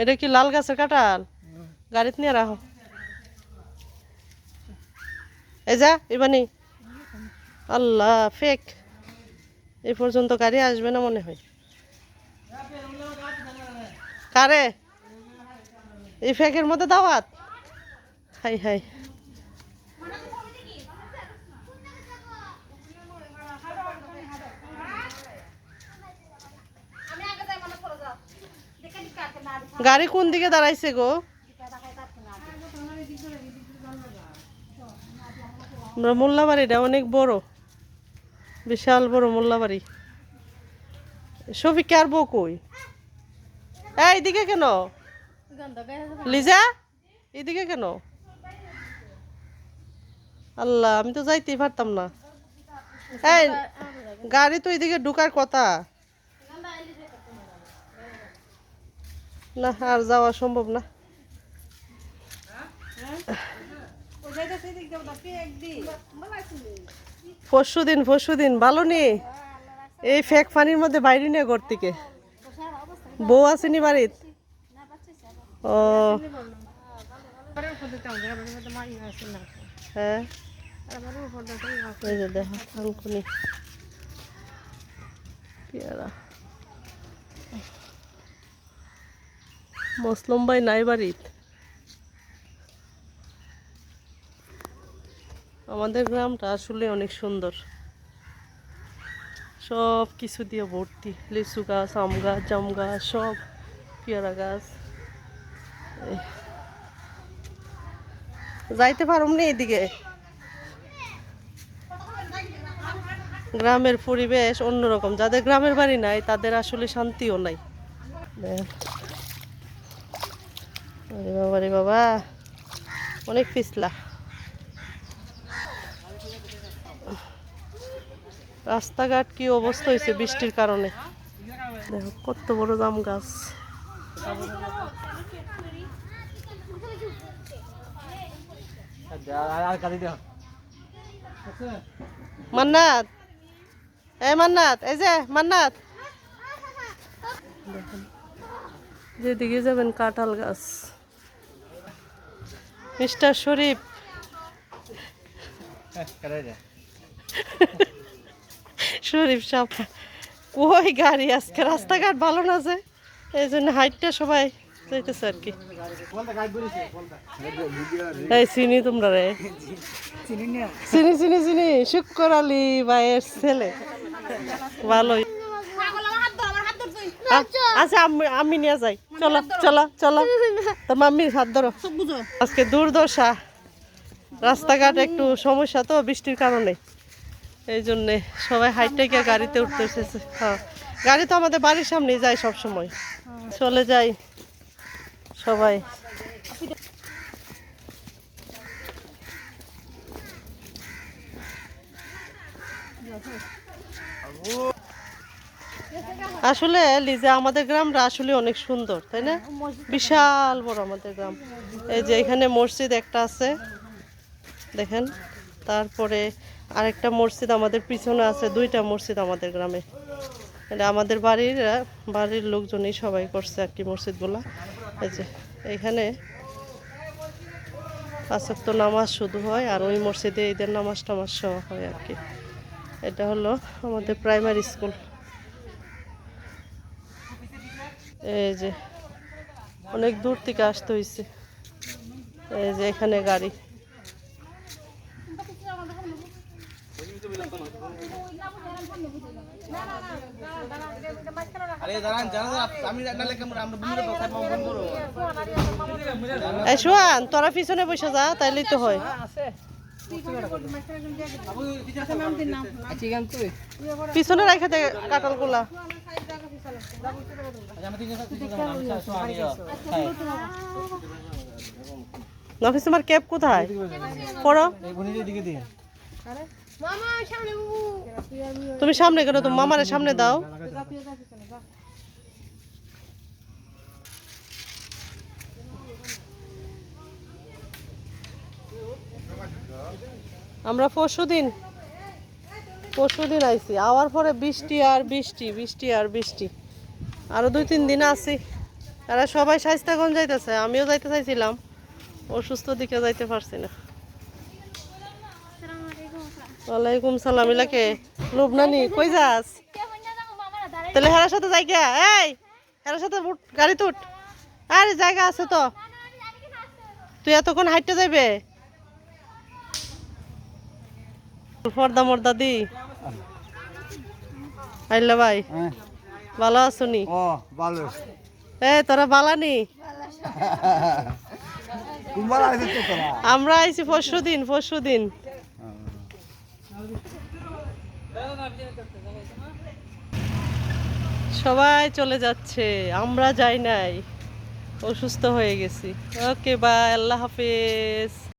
এটা কি লাল গাছের কাঁঠাল? গাড়িতে নিয়ে রাখো। এই যা এবানি আল্লাহ ফেক এই পর্যন্ত গাড়ি আসবে না মনে হয়। কারে? এই ফেকের মধ্যে দাওয়াত? হাই হাই। গাড়ি কোন দিকে দাঁড়াইছে গো? আমরা মোল্লাবাড়িটা অনেক বড়, বিশাল বড় মোল্লাবাড়ি। শফিক, আর বউ কই? এই, এদিকে কেন? লিজা, এদিকে কেন? আল্লাহ, আমি তো যাইতেই পারতাম না। এই, গাড়ি তো এদিকে ঢুকার কথা। না, আর যাওয়া সম্ভব না। পরশু দিন পরশু দিন ভালো নি এই ফেক পানির মধ্যে বাইরে নিয়ে ঘর থেকে। বউ আসেনি বাড়িত? ও। হ্যাঁ। দেখো পেয়ারা। মসলম ভাই নাই বাড়িত। আমাদের গ্রামটা আসলে অনেক সুন্দর। সব কিছু দিয়ে ভর্তি। লিচু গাছ, আম গাছ, জাম গাছ, সব পেয়ারা গাছ। যাইতে পারুম নি এদিকে। গ্রামের পরিবেশ অন্যরকম। যাদের গ্রামের বাড়ি নাই, তাদের আসলে শান্তিও নাই। আরে বাবা রে বাবা। অনেক পিছলা। রাস্তাঘাট কি অবস্থা হয়েছে বৃষ্টির কারণে? দেখো, কত বড় জাম গাছ। মান্নাত। এ মান্নাত, এই যে, মান্নাত। দেখেন, যেদিকে যাবেন কাঁঠাল গাছ। মিস্টার শরীফ। শরীফ সাপ। কই গাড়ি আজকে? রাস্তাঘাট ভালো না যে? এই জন্য হাইটটা সবাই যাইতেছে আর কি। এই চিনি তোমরা রে। চিনি চিনি চিনি। শুক্কর আলী ভাইয়ের ছেলে। ভালোই। আচ্ছা আমি আমি নিয়ে যাই। চলো চলো চলো। তো মাম্মির হাত ধরো। আজকে দুর্দশা। রাস্তাঘাট একটু সমস্যা তো বৃষ্টির কারণে। এই জন্যে সবাই হাইটে গিয়ে গাড়িতে উঠতে এসেছে হ্যাঁ। গাড়ি তো আমাদের বাড়ির সামনেই যায় সব সময় চলে যাই সবাই। আসলে লিজা, আমাদের গ্রামটা আসলে অনেক সুন্দর, তাই না? বিশাল বড় আমাদের গ্রাম। এই যে এখানে মসজিদ একটা আছে, দেখেন। তারপরে আরেকটা মসজিদ আমাদের পিছনে আছে, দুইটা মসজিদ আমাদের গ্রামে। এটা আমাদের বাড়ির বাড়ির লোকজনই সবাই করছে আর কি মসজিদগুলা। এই যে এখানে পাঁচক্ত নামাজ শুধু হয় আর ওই মসজিদে ঈদের নামাজ টামাজ সহ হয় আর কি। এটা হলো আমাদের প্রাইমারি স্কুল এই যে, অনেক দূর থেকে আসতে হয়েছে এই যে এখানে গাড়ি। তোরা পিছনে বসে যা, তাইলেই তো হয়। পিছনে রাখা দে আনি হ্যাঁ নফিস, তোমার ক্যাব কোথায়? পড়ো। তুমি সামনে কেন, তুমি মামারের সামনে দাও। আমরা পরশু দিন পরশু দিন আইছি। আওয়ার পরে বৃষ্টি আর বৃষ্টি বৃষ্টি আর বৃষ্টি। আরও দুই তিন দিন আছি। এরা সবাই স্বাস্থ্যগঞ্জ যাইতেছে আমিও যাইতে চাইছিলাম। অসুস্থ দিকে যাইতে পারছি না। ওয়ালাইকুম সালাম ইলাকে লুবনানি কই যাস? তাহলে হেরার সাথে যাই গিয়া এই হেরার সাথে উঠ, গাড়ি তুট আরে জায়গা আছে তো। তুই এতক্ষণ হাইটে যাইবে? পর্দা মর্দা দি। আইলা ভাই। হ্যাঁ। ভালো আছো ও ভালো এ তোরা বালানি আমরা আইছি পরশু দিন পরশু দিন। সবাই চলে যাচ্ছে আমরা যাই নাই। অসুস্থ হয়ে গেছি। ওকে বাই আল্লাহ হাফেজ।